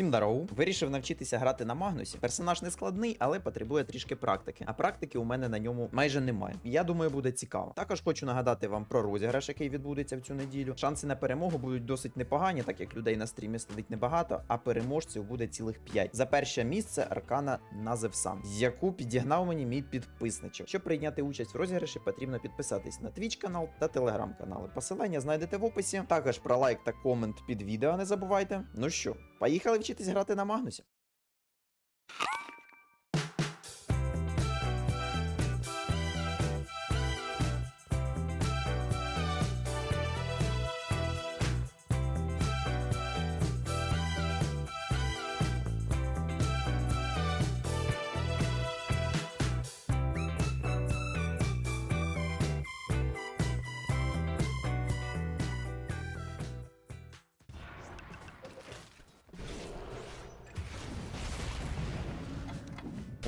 Всім здорово. Вирішив навчитися грати на Магнусі. Персонаж не складний, але потребує трішки практики. А практики у мене на ньому майже немає. Я думаю, буде цікаво. Також хочу нагадати вам про розіграш, який відбудеться в цю неділю. Шанси на перемогу будуть досить непогані, так як людей на стрімі сидить небагато, а переможців буде цілих 5. За перше місце Аркана на Зевсам, яку підігнав мені мій підписничок. Щоб прийняти участь в розіграші, потрібно підписатись на Twitch канал та Telegram канали. Посилання знайдете в описі. Також про лайк та комент під відео не забувайте. Ну що, поїхали вчитись грати на Магнусі.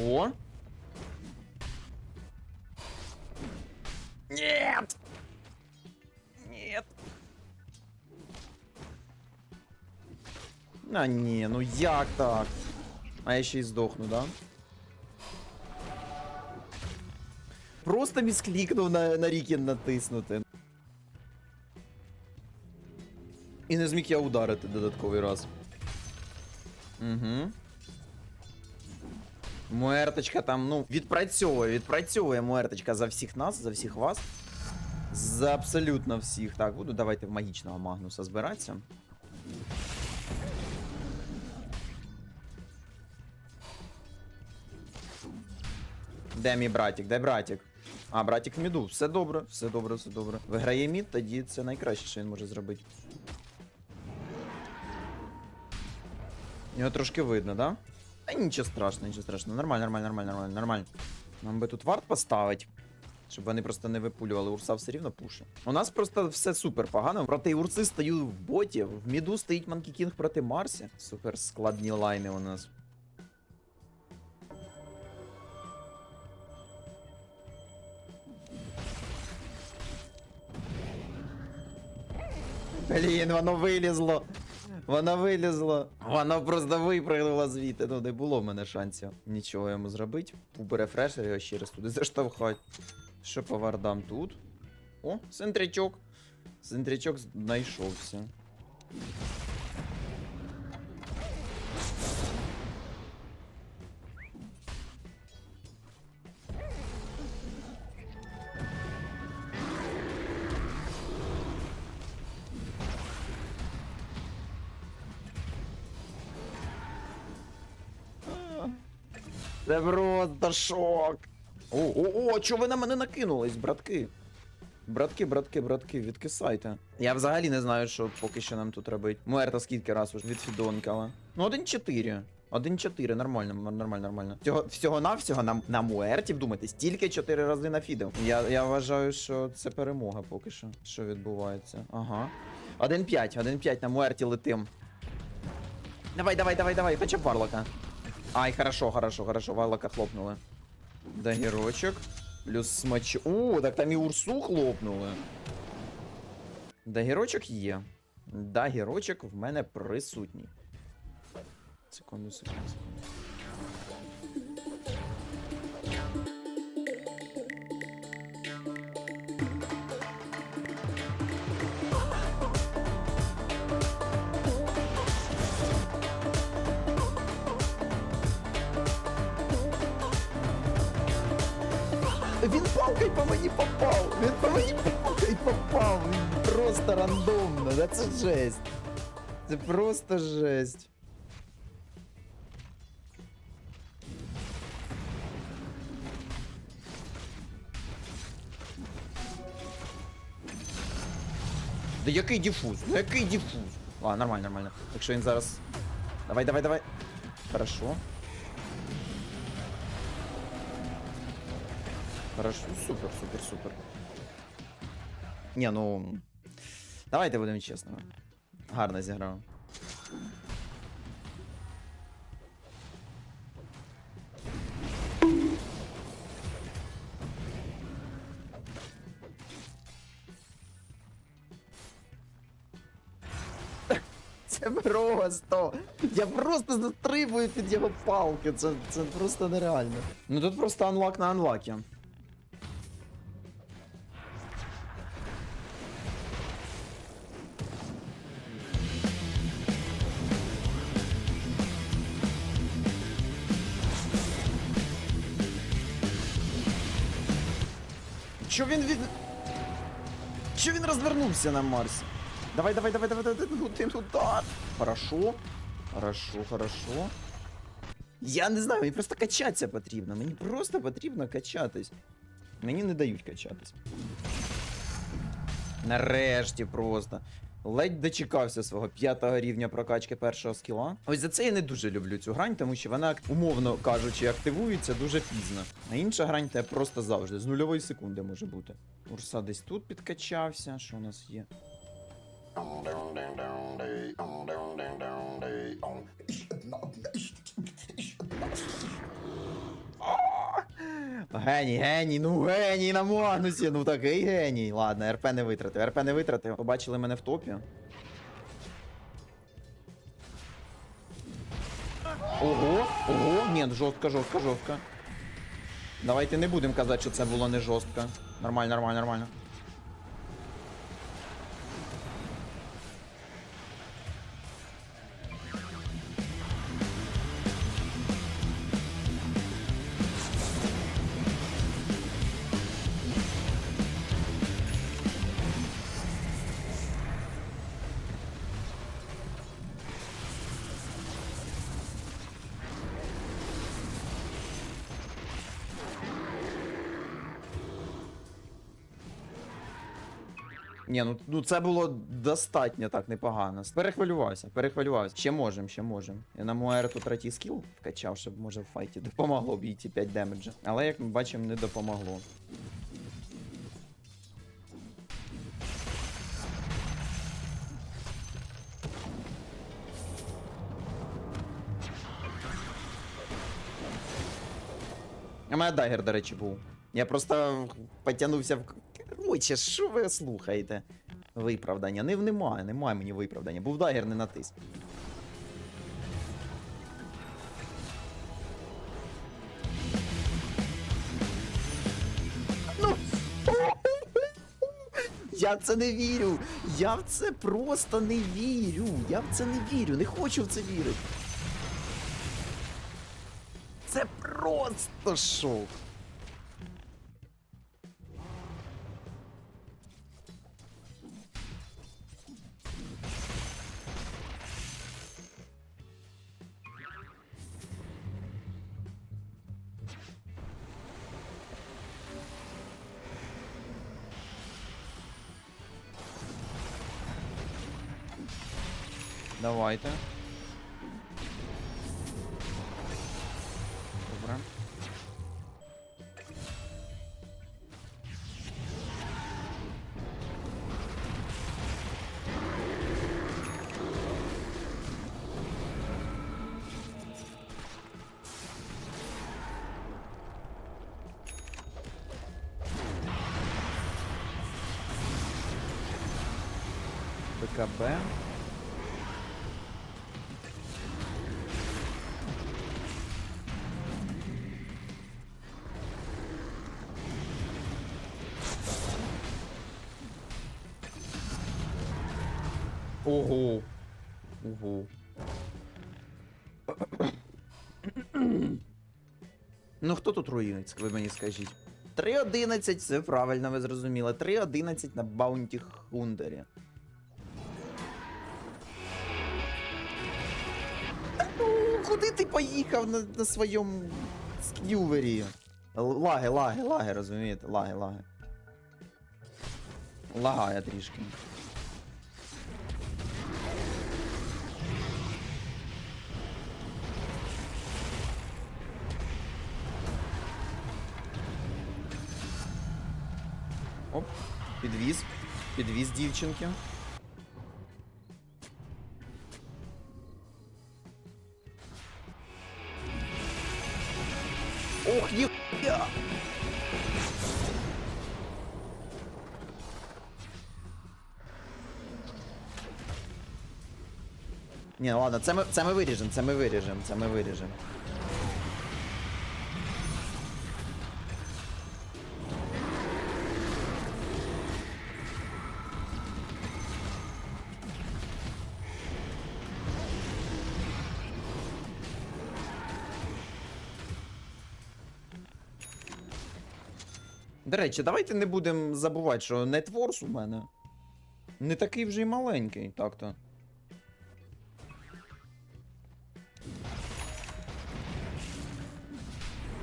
О! Нет! Нет! А ні, ну як так? А я ще й здохну, да? Просто місклікнув на, на рікін натиснути. І не зміг я ударити додатковий раз. Угу. Муерточка там, ну, відпрацьовує, відпрацьовує муерточка за всіх нас, за всіх вас. За абсолютно всіх. Так, буду давайте в магічного Магнуса збиратися. Де мій братик? Де братик? А, братик в міду. Все добре, все добре, все добре. Виграє мід, тоді це найкраще, що він може зробити. Його трошки видно, да? Та нічого страшного, нічого страшного. Нормально, нормально, нормально, нормально, нормально. Нам би тут варт поставити. Щоб вони просто не випулювали, урса все рівно пуше. У нас просто все супер погано. Проти урси стою в боті. В міду стоїть Манкі Кінг проти Марсі. Супер складні лайни у нас. Блін, воно вилізло. Воно вилізла. Вона просто випрыгнула звідти. Ну, не було в мене шансів нічого йому зробити. Убере фрешер його ще раз туди заштовхать. Що по вардам тут? О, синтрячок. Синтрячок знайшовся. Це просто шок. О, о, о, чого ви на мене накинулись, братки? Братки, братки, братки, відкисайте. Я взагалі не знаю, що поки що нам тут робити. Муерта скільки раз уже відфідонкала. Ну, 1-4. 1-4, нормально, нормально, нормально. Всього, всього навсього на, на Муерті, вдумайтесь, тільки 4 рази на фідел. Я, я вважаю, що це перемога поки що. Що відбувається. Ага. 1-5, 1-5 на Муерті летим. Давай, давай, давай, давай, хоча б варлока. Ай, хорошо, хорошо, хорошо, валока хлопнули. Дагірочок. Плюс смач. О, так там і урсу хлопнули. Дагірочок є. Дагірочок в мене присутній. Секунду, секунду, секунду. Він палкой по мені попав! Він по мені палкой попав! Він просто рандомно, да це жесть. Це просто жесть. Да який діфуз? Ну який діфуз? Ладно, нормально, нормально. Якщо він зараз. Давай, давай, давай. Хорошо. Хорошо, супер, супер, супер. Ні, ну. Давайте будемо чесними. Гарно зіграв. Це Це просто. Я просто застрибую під його палки. Це, це просто нереально. Ну тут просто анлак на анлакі. Чо він від. Що він розвернувся на Марсі? Давай, давай, давай, давай, давай, ну один удар. Хорошо. Хорошо, хорошо. Я не знаю, мені просто качатися потрібно. Мені просто потрібно качатись. Мені не дають качатись. Нарешті просто. Ледь дочекався свого п'ятого рівня прокачки першого скіла. Ось за це я не дуже люблю цю грань, тому що вона, умовно кажучи, активується дуже пізно. А інша грань те просто завжди, з нульової секунди може бути. Урса десь тут підкачався. Що у нас є? Геній, геній, ну геній на Магнусі, ну такий геній. Ладно, РП не витратив. РП не витратив. Побачили мене в топі. Ого, ого, ні, жорстко, жорстко, жорстко. Давайте не будемо казати, що це було не жорстко. Нормально, нормально, нормально. Ні, ну, ну це було достатньо так непогано. Перехвилювався, перехвилювався. Ще можем, ще можем. Я на Муерту третій скіл вкачав, щоб може в файті допомогло б ті 5 демеджа. Але як ми бачимо, не допомогло. У мене дагер, до речі, був. Я просто потягнувся в. Короче, що ви слухаєте? Виправдання. Не, немає, немає мені виправдання. Був дагер не натис. Ну. Я в це не вірю. Я в це просто не вірю. Я в це не вірю. Не хочу в це вірити. Це просто шок. Давайте. Ого. Ого. Ну хто тут руїнець, ви мені скажіть? 3.11, все правильно, ви зрозуміли. 3.11 на Баунті Хундері. Ну, куди ти поїхав на, на своєму скнювері? Лаги, лаги, лаги, розумієте? Лаги, лаги. Лагає трішки. Оп, підвіз. Підвіз дівчинки. Ох, ніхуя! Ні, ладно, це ми, це ми виріжемо, це ми виріжемо, це ми виріжемо. До речі, давайте не будемо забувати, що нетворс у мене не такий вже й маленький, так-то.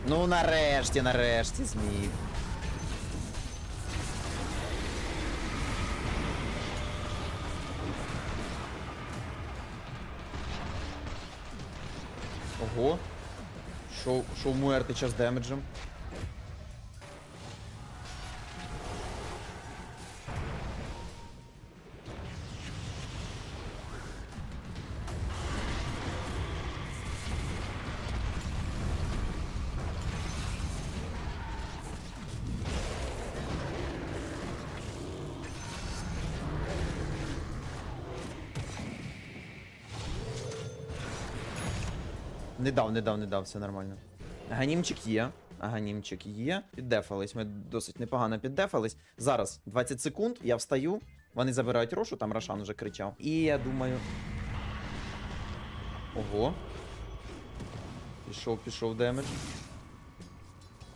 Ну, нарешті, нарешті зміг. Ого. Шоу, шоу Муертича з демеджем. Не дав, не дав, не дав, все нормально. Ганімчик є. Ганімчик є. Піддефались. Ми досить непогано піддефались. Зараз 20 секунд, я встаю. Вони забирають рошу, там Рошан вже кричав. І я думаю. Ого. Пішов, пішов демедж.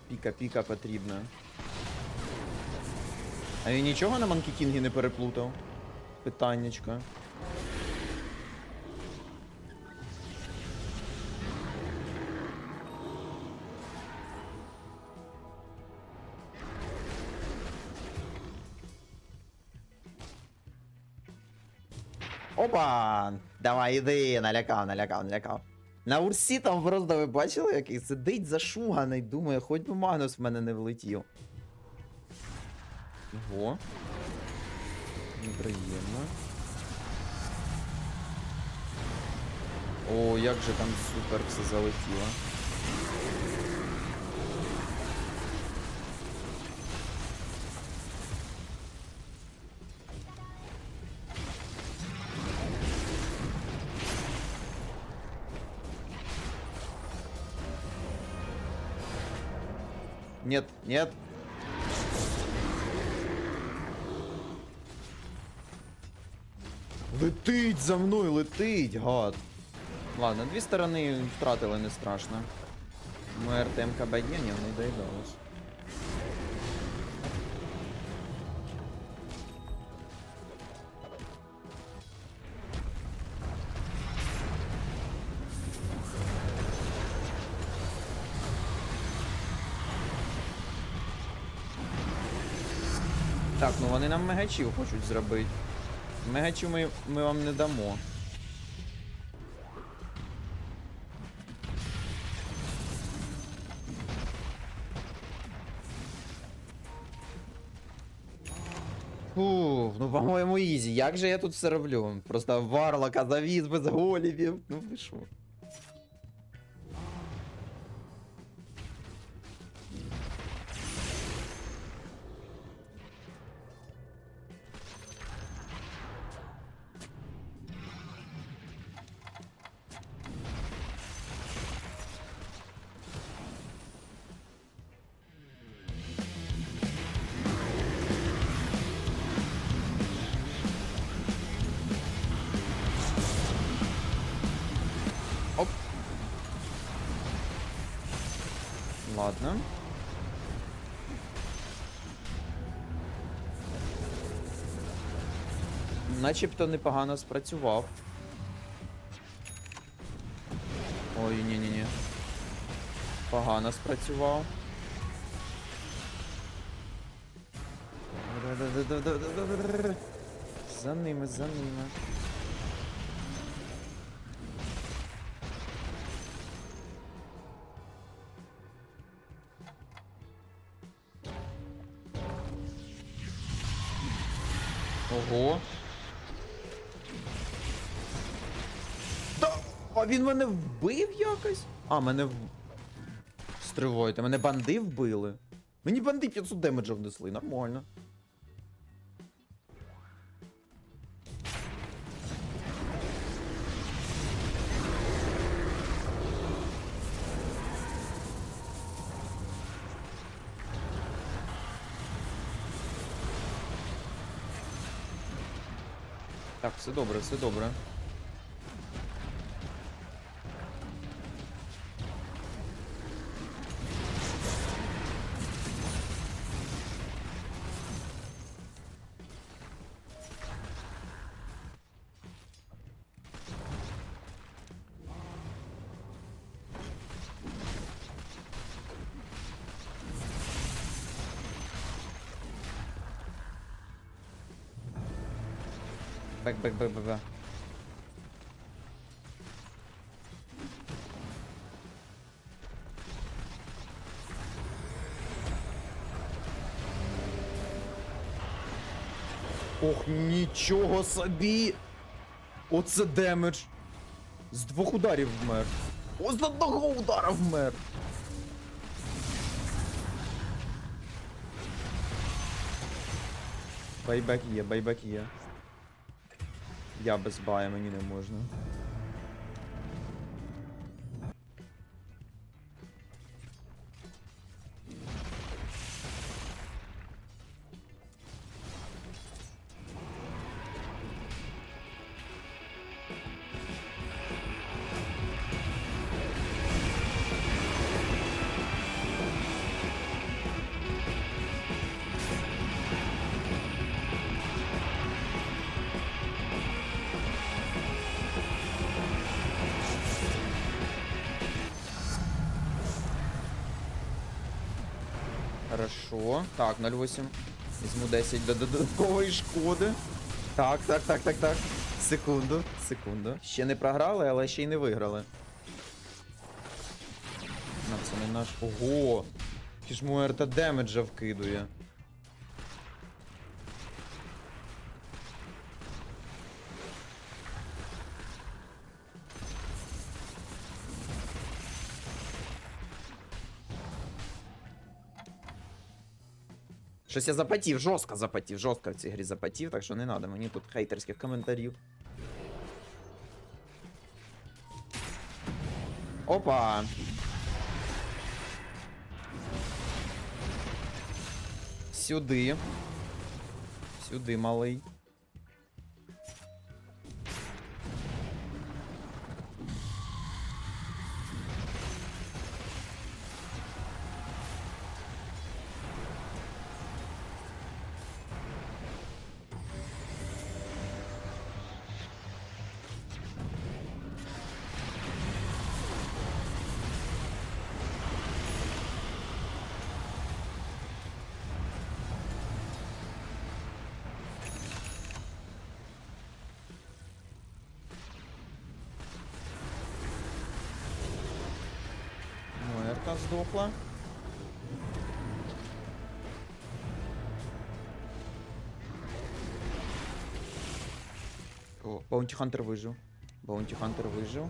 Піка, піка потрібна. А він нічого на Манкі Кінгі не переплутав? Питаннячко. Опа! Давай, іди, налякав, налякав, налякав. На урсі там просто ви бачили, який сидить зашуганий, думає, хоч би Магнус в мене не влетів. Ого. Неприємно. О, як же там супер все залетіло. Нет. Летить за мною, летить, гад. Ладно, дві сторони втратили не страшно. Ми РТМК Бадєнів не доїдалось. Так, ну вони нам мегачів хочуть зробити. Мегачів ми, ми вам не дамо. Фух, ну по-моєму ізі. Як же я тут все роблю? Просто варлока завіз без голівів. Ну ви що? Ладно. Начебто непогано спрацював. Ой, ні-ні-ні. Погано спрацював. За ними, за ними. якось. А, мене в. Стривайте, мене банди вбили. Мені банди 500 демеджа внесли, нормально. Так, все добре, все добре. Бек, бек, бек, бек, бек. Ох, нічого собі! Оце демедж! З двох ударів вмер. О, з одного удара вмер! Байбек є, байбек є. Я без бая, мені не можна. Хорошо. Так, 0,8. Візьму 10 до додаткової шкоди. Так, так, так, так, так. Секунду, секунду. Ще не програли, але ще й не виграли. На це не наш. Ого! Ті ж Муерта демеджа вкидує. Щось я запотів, жорстко запотів, жорстко в цій грі запотів, так що не треба мені тут хейтерських коментарів. Опа! Сюди. Сюди, малий. Муерта здохла. О, Баунті Хантер вижив. Баунті Хантер вижив.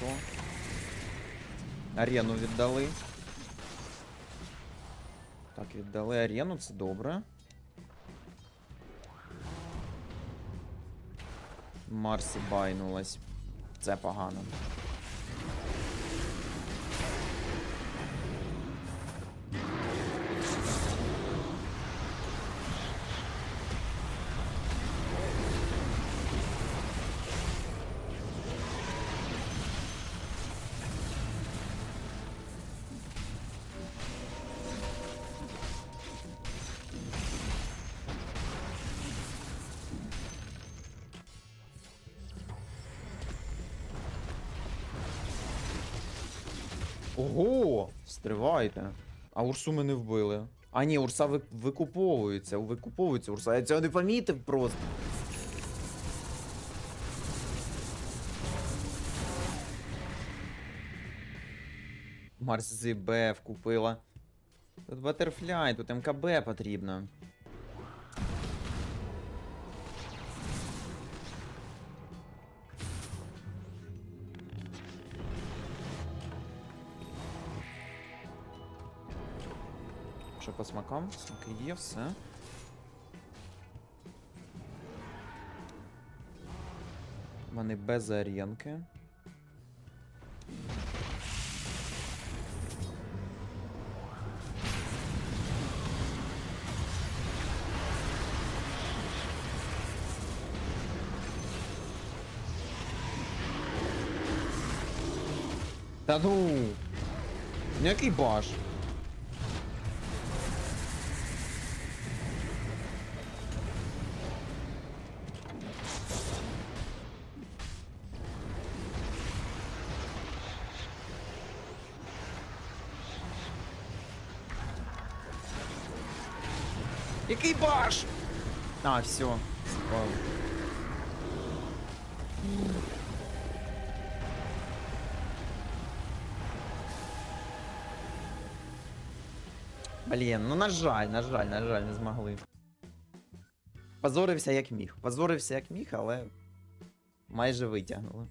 Хорошо. Арену віддали. Так, віддали арену, це добре. Марсі байнулась. Це погано. Ого! Стривайте. А Урсу ми не вбили. А ні, Урса ви- викуповується, викуповується Урса. Я цього не помітив просто. Марс ЗБ вкупила. Тут Батерфляй, тут МКБ потрібно. Що по смакам? Смаки є, все. Вони без аренки. Та ну. Який баш? Який? А, все. Спав. Блін, ну на жаль, на жаль, на жаль, не змогли. Позорився як міг. Позорився як міг, але майже витягнули.